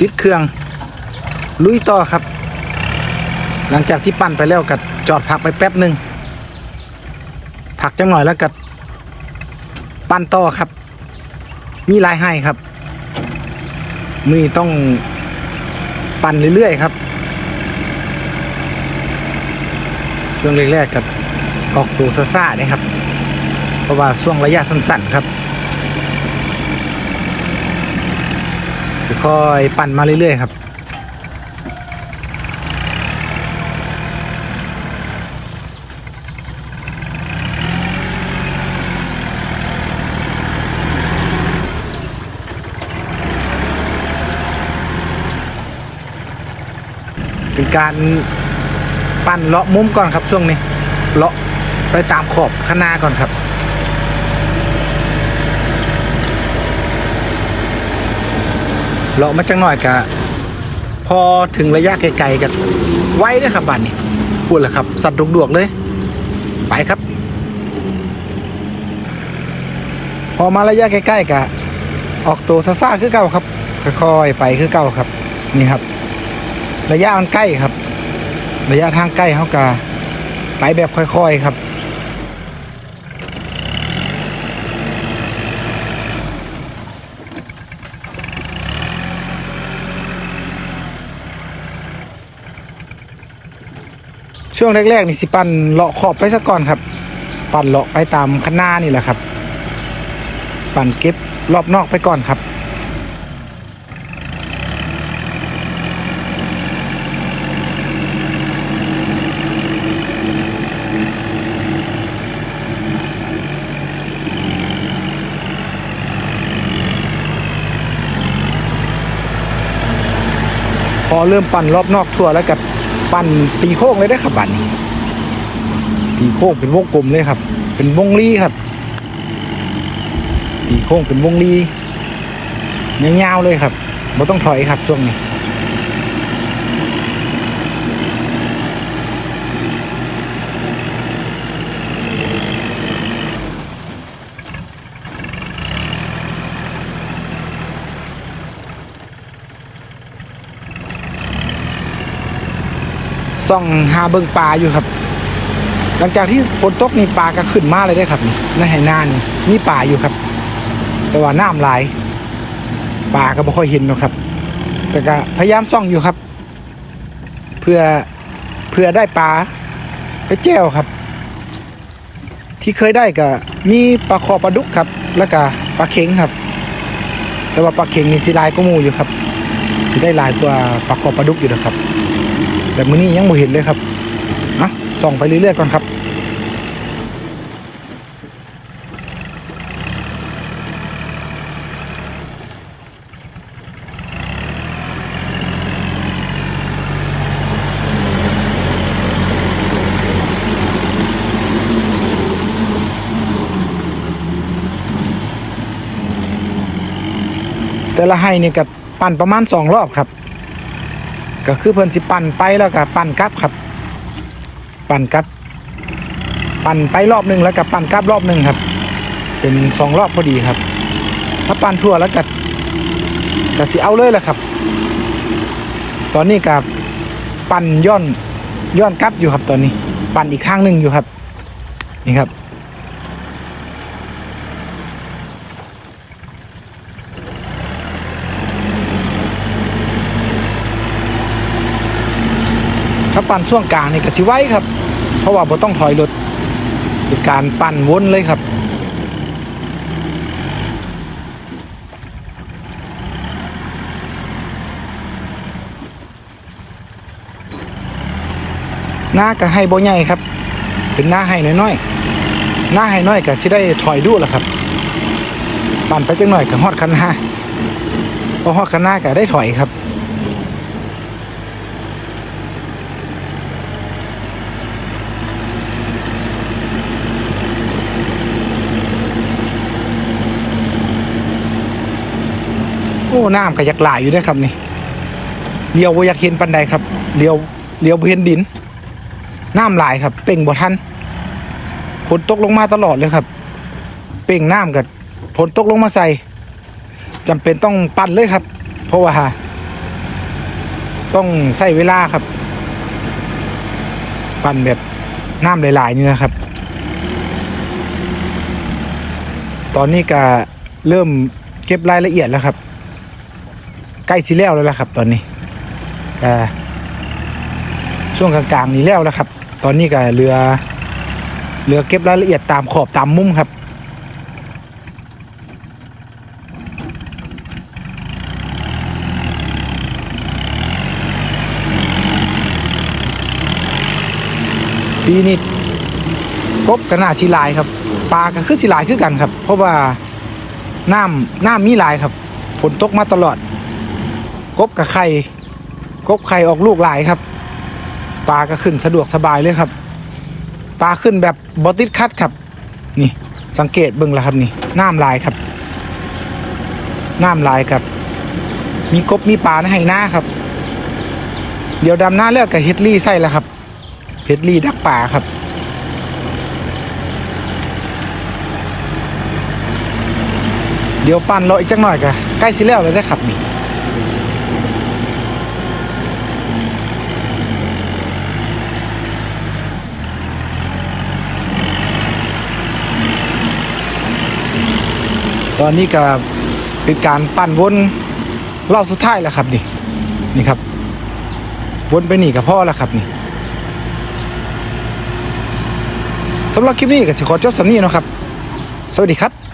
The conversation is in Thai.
ติดเครื่อง ลุยต่อครับ หลังจากที่ปั่นไปแล้วก็จอดพักไปแป๊บหนึ่งพักจังหน่อยแล้วก็ปั่นต่อครับ มีลายให้ครับมือต้องปั่นเรื่อยๆครับ ช่วงแรกๆกับออกตัวซ่าๆนะครับ เพราะว่าช่วงระยะสั้นๆครับ ค่อยปั่นมาเรื่อยๆครับเป็นการปั้นเลาะมุมก่อนครับช่วงนี้เลาะไปตามขอบข้างหน้าก่อนครับ เลาะมาจังหน่อยกะพอถึงระยะไกลๆกันไว้ด้วยครับบ้านนี้พูดเลยครับ สัตว์ดวกๆเลย ไปครับ พอมาระยะใกล้ๆกะออกตัวซ่าๆคือเก่าครับค่อยๆไปคือเก่าครับ นี่ครับ ระยะมันใกล้ครับ ระยะทางใกล้เขากาไปแบบค่อย ๆครับ ช่วงแรกๆนี่สิปั่นเลาะขอบไปซะก่อนครับ ปั่นเลาะไปตามคันหน้านี่แหละครับ ปั่นเก็บรอบนอกไปก่อนครับพอเริ่มปั่นรอบนอกทั่วแล้วก็ ปั่นตีโค้งเลยได้ครับบัดนี้ตีโค้งเป็นวงกลมเลยครับ เป็นวงรีครับ ตีโค้งเป็นวงรียาวๆเลยครับไม่ต้องถอยครับช่วงนี้ ส่องหาเบิงปลาอยู่ครับ หลังจากที่ฝนตกนี่ปลาก็ขึ้นมาเลยได้ครับนี่ในไหน้านี่มีปลาอยู่ครับ แต่ว่าน้ำหลายปลาก็ไม่ค่อยเห็นหรอกครับ แต่ก็พยายามส่องอยู่ครับ เพื่อเพื่อได้ปลาไปแจ้วครับ ที่เคยได้ก็มีปลาคอปลาดุกครับ แล้วก็ปลาเข็งครับ แต่ว่าปลาเข็งนี่สิหลายก็มูอยู่ครับสิได้ลายกว่าปลาคอปลาดุกอยู่นะครับ แต่มื้อนี้ยังบ่เห็นเลยครับอะส่องไปเรื่อยๆก่อนครับแต่ละให้นี่ก็ปั่นประมาณสองรอบครับ ก็คือเพิ่นสิปั่นไปแล้วก็ปั่นกลับครับ ปั่นกลับ ปั่นไปรอบหนึ่งแล้วก็ปั่นกลับรอบหนึ่งครับ เป็นสองรอบพอดีครับ ถ้าปั่นทั่วแล้วก็ก็สิเอาเลยแหละครับ ตอนนี้กับปั่นย้อนย้อนกลับอยู่ครับตอนนี้ ปั่นอีกข้างหนึ่งอยู่ครับ นี่ครับ ถ้าปั่นช่วงกลางนี่ก็สิไว้ครับ เพราะว่าบ่ต้องถอยรถเป็นการปั่นวนเลยครับหน้าก็ให้บ่ใหญ่ครับ เป็นหน้าให้น้อยๆหน้าให้น้อยก็สิได้ถอยดูแหละครับ ปั่นไปจังหน่อยก็ฮอดคันหน้าพอฮอดคันหน้าก็ได้ถอยครับ น้ำก็อยากหลายอยู่เด้วยครับนี่เลี้ยวบ่อยากเห็นปันใดครับเลี้ยวเลี้ยวบ่เห็นดิน น้ำหลายครับ เป่งบ่ทันฝนตกลงมาตลอดเลยครับ เป่งน้ำกับฝนตกลงมาใส่จำเป็นต้องปั่นเลยครับ เพราะว่าต้องใส่เวลาครับ ปั่นแบบน้ำหลาย ๆ นี่นะครับ ตอนนี้ก็เริ่มเก็บรายละเอียดแล้วครับ ใกล้สิแล้วแล้วล่ะครับ ตอนนี้ก็ช่วงกลางๆนี่แล้วแล้วครับ ตอนนี้ก็เหลือเหลือเก็บรายละเอียดตามขอบตามมุมครับปีนี้กบกับหน้าสีลายครับปลาก็คือสีลายคือกันครับ เพราะว่าน้ำน้ำมีลายครับ ฝนตกมาตลอด กบกับไข่กบไข่ออกลูกหลายครับปลาก็ขึ้นสะดวกสบายเลยครับปลาขึ้นแบบบอติดคัดครับ นี่สังเกตเบิ่งล้วครับนี่น้ำลายครับน้ำลายครับ มีกบมีปลาในให้หน้าครับ เดี๋ยวดำหน้าเลือกกับเฮดลี่ใส่แล้วครับเฮดลี่ดักป่าครับเดี๋ยวปั่นรออีกจังหน่อยกะใกล้สิแล้วเลยได้ครับนี่ ตอนนี้ก็เป็นการปั่นวนรอบสุดท้ายแล้วครับนี่นี่ครับ วนไปนี่กับพ่อแล้วครับนี่สำหรับคลิปนี้ก็จะขอจบสำนีเนะครับ สวัสดีครับ